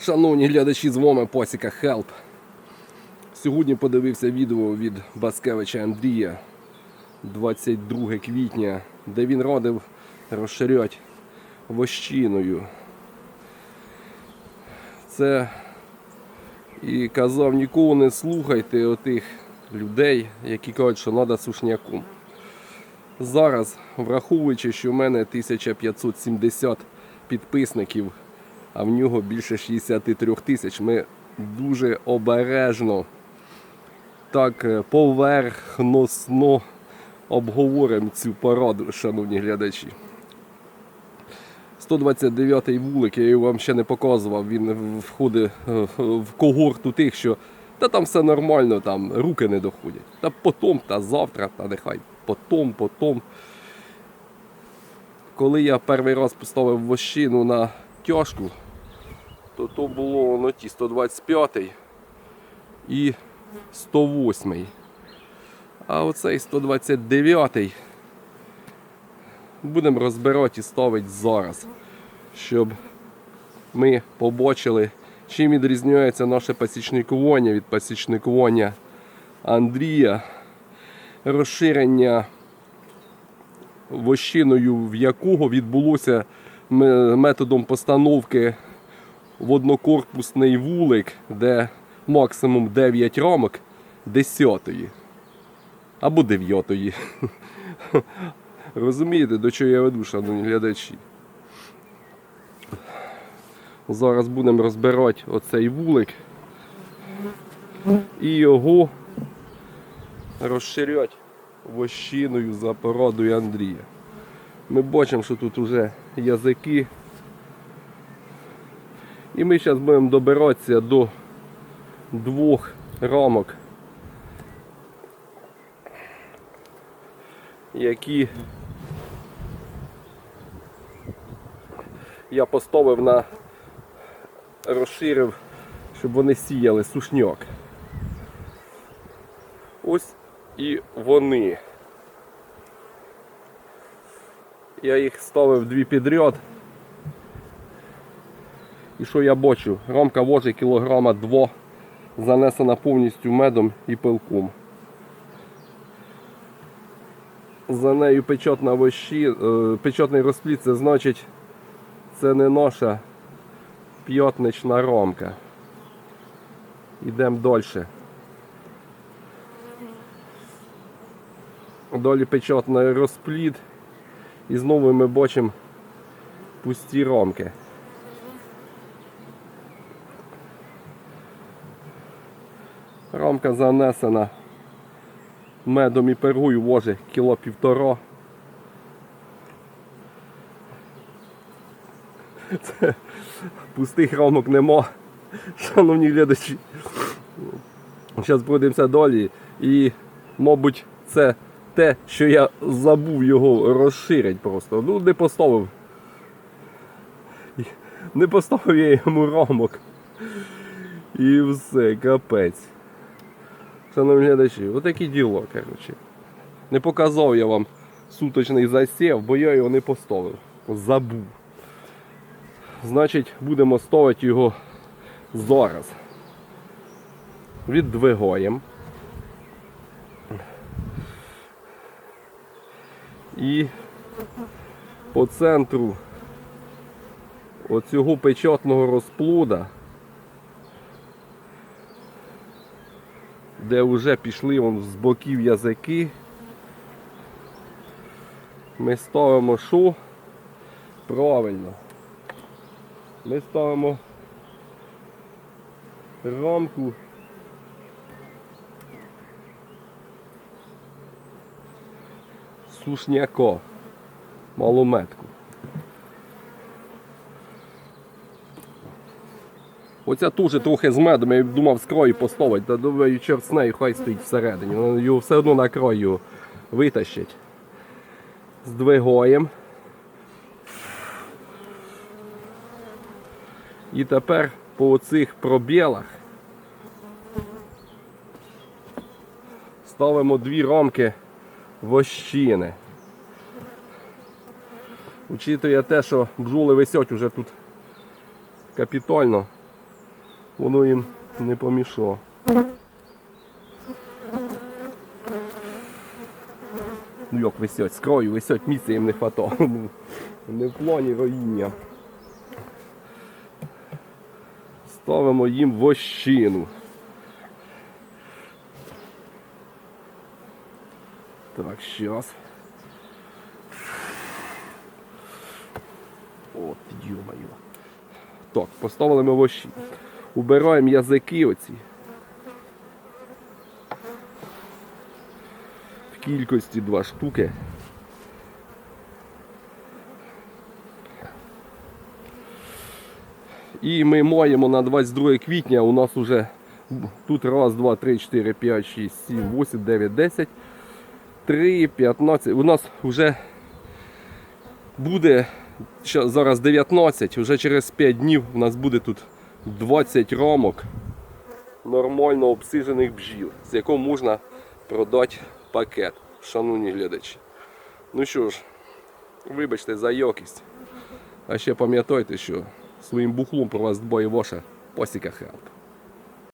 Шановні глядачі, з вами Посіка Хелп. Сьогодні подивився відео від Баскевича Андрія 22 квітня, де він радив розширяти вощиною. Це і казав, ніколи не слухайте отих людей, які кажуть, що треба сушняком. Зараз, враховуючи, що в мене 1570 підписників, а в нього більше 63 тисяч, ми дуже обережно, так е, поверхносно обговоримо цю пораду, шановні глядачі. 129-й вулик, я його вам ще не показував, він входить е, в когорту тих, що та там все нормально, там руки не доходять. Та потом, та завтра, та нехай потом, потом. Коли я перший раз поставив вощину на тяжку, то то було на ті 125 і 108. А оцей 129 будемо розбирати і ставити зараз, щоб ми побачили, чим відрізняється наше пасічникування від пасічникування Андрія, розширення вощиною, в якого відбулося методом постановки в однокорпусний вулик, де максимум 9 рамок 10 або 9. Розумієте, до чого я веду, шановні глядачі? Зараз будемо розбирати оцей вулик і його розширяти вощиною за порадою Андрія. Ми бачимо, що тут вже язики. І ми зараз будемо добиратися до двох рамок, які я поставив на розширив, щоб вони сіяли сушняк. Ось і вони. Я їх ставив дві підряд. І що я бачу? Рамка важить кілограма 2, занесена повністю медом і пилком. За нею печатна вощі, е, печатний розплід, це значить це не наша п'ятнична рамка. Йдемо далі. Далі печатний розплід. І знову ми бачимо пусті рамки. Рамка занесена медом і пергою важить кіло півтора. Це пустих рамок нема, шановні глядачі. Зараз пройдемося далі і, мабуть, це те, що я забув його розширити просто. Ну, не поставив. Не поставив я йому рамок. І все, капець. Шановні глядачі, отакі діло, коротше. Не показав я вам суточний засів, бо я його не поставив. Забув. Значить, будемо ставити його зараз. Віддвигаємо. І по центру оцього печатного розплода, де вже пішли вон з боків язики, ми ставимо що? Правильно. Ми ставимо рамку сушняко, малометку. Оця теж трохи з медом, я думав з краю поставити, та думаю, чорт з нею хай стоїть всередині. Воно Його все одно на краю витащить. Здвигаємо. І тепер по оцих пробілах ставимо дві рамки вощини. Учитує те, що бджоли висять уже тут капітально, воно їм не помішало. Ну як висять, з краю висять, місця їм не хватало. Не в плані роїння. Ставимо їм вощину. Так, щас. От, ё-моё. Так, поставили ми вощі. Убираємо язики оці. В кількості два штуки. І ми маємо на 22 квітня. У нас вже тут раз, два, три, чотири, п'ять, шість, сім, вісім, дев'ять, десять. 3, 15. У нас вже буде зараз 19, вже через 5 днів у нас буде тут 20 рамок нормально обсижених бджіл, з якого можна продати пакет, шановні глядачі. Ну що ж, вибачте за якість. А ще пам'ятайте, що своїм бухлом про вас дбає ваша пасіка хелп.